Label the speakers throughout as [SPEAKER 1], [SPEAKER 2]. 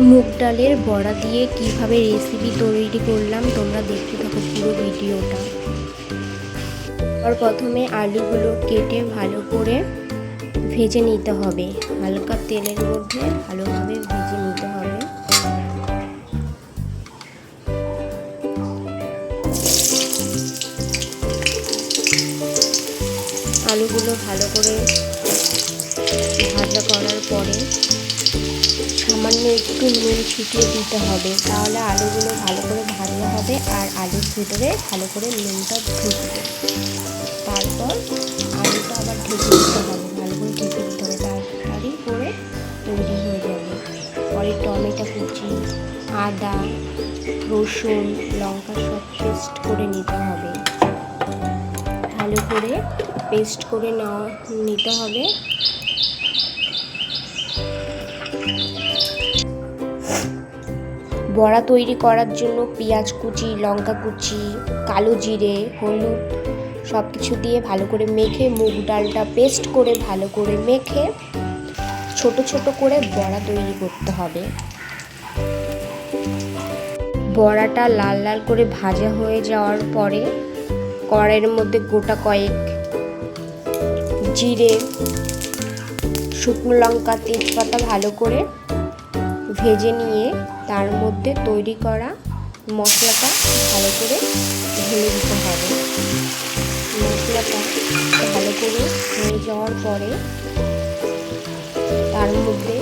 [SPEAKER 1] মুগ ডালের বড়া দিয়ে কীভাবে রেসিপি তৈরি করলাম, তোমরা দেখতে থাকো পুরো ভিডিওটা। আর প্রথমে আলুগুলো কেটে ভালো করে ভেজে নিতে হবে। হালকা তেলের মধ্যে ভালোভাবে ভেজে নিতে হবে। আলুগুলো ভালো করে ভাজা করার পরে একটু নুন ছিটিয়ে দিতে হবে। তাহলে আলুগুলো ভালো করে ভাজা হবে আর আলুর ভিতরে ভালো করে নুনটা ঢুকবে তারপর আলুটা আবার ঢেকে দিতে হবে, ভালো করে ঢেকে দিতে হবে। তাড়াতাড়ি করে তৈরি হয়ে যাবে। পরে টমেটো কুচি, আদা, রসুন, লঙ্কা সব পেস্ট করে নিতে হবে। ভালো করে পেস্ট করে নেওয়া, নিতে হবে। বড়া তৈরি করার জন্য পেঁয়াজ কুচি, লঙ্কা কুচি, কালো জিরে, হলুদ সব কিছু দিয়ে ভালো করে মেখে মুগ ডালটা পেস্ট করে ভালো করে মেখে ছোট ছোট করে বড়া তৈরি করতে হবে। বড়াটা লাল লাল করে ভাজা হয়ে যাওয়ার পরে কড়াইয়ের মধ্যে গোটা কয়েক জিরে, শুকনো লঙ্কা, তেজপাতা ভালো করে ভেজে নিয়ে তার মধ্যে তৈরি করা মশলাটা ভালো করে ঢেলে দিতে হবে। মশলাটা ভালো করে হয়ে যাওয়ার পরে তার মধ্যে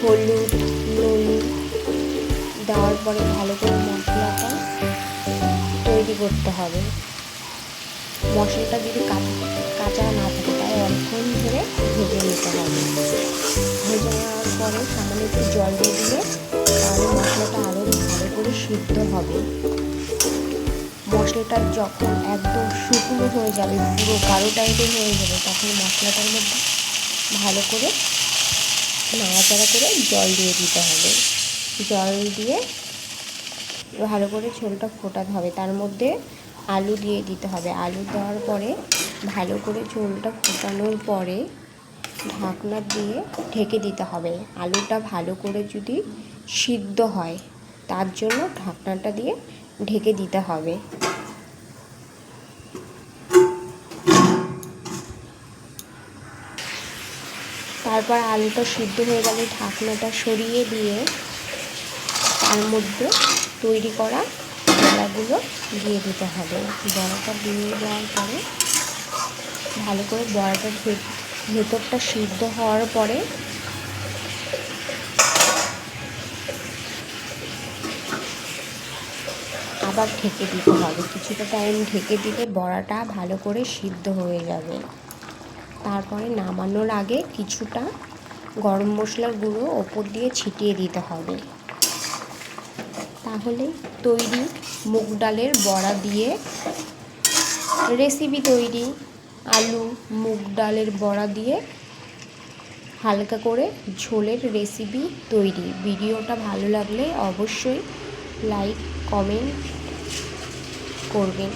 [SPEAKER 1] হলুদ, নুন দেওয়ার পরে ভালো করে মশলাটা তৈরি করতে হবে। মশলাটা যদি কাঁচা না থাকে, তাই অনেকক্ষণ ধরে ভেজে নিতে হবে। একটু জল দিয়ে দিলে তাহলে মশলাটা আরও ভালো করে সিদ্ধ হবে। মশলাটা যখন একদম শুকনো হয়ে যাবে, পুরো গাঢ় টাইপের হয়ে যাবে, তখন মশলাটার মধ্যে ভালো করে নাড়াচাড়া করে জল দিয়ে দিতে হবে। জল দিয়ে ভালো করে ঝোলটা ফোটাতে হবে। তার মধ্যে আলু দিয়ে দিতে হবে। আলু দেওয়ার পরে ভালো করে ঝোলটা ফোটানোর পরে ঢাকনা দিয়ে ঢেকে দিতে হবে। আলুটা ভালো করে যদি সিদ্ধ হয়, তার জন্য ঢাকনাটা দিয়ে ঢেকে দিতে হবে। তারপর আলুটা সিদ্ধ হয়ে গেলে ঢাকনাটা সরিয়ে দিয়ে তার মধ্যে তৈরি করা বড়াগুলো দিয়ে দিতে হবে। বড়াটা দিয়ে দেওয়ার পরে ভালো করে বড়াটার ভেতরটা সিদ্ধ হওয়ার পরে আবার ঢেকে দিতে হবে। কিছুটা টাইম ঢেকে দিলে বড়াটা ভালো করে সিদ্ধ হয়ে যাবে। তারপরে নামানোর আগে কিছুটা গরম মশলার গুঁড়ো ওপর দিয়ে ছিটিয়ে দিতে হবে। তাহলে তৈরি মুগ ডালের বড়া দিয়ে রেসিপি তৈরি। আলু, মুগ ডালের বড়া দিয়ে হালকা করে ঝোলের রেসিপি তৈরি। ভিডিওটা ভালো লাগলে অবশ্যই লাইক কমেন্ট করবেন।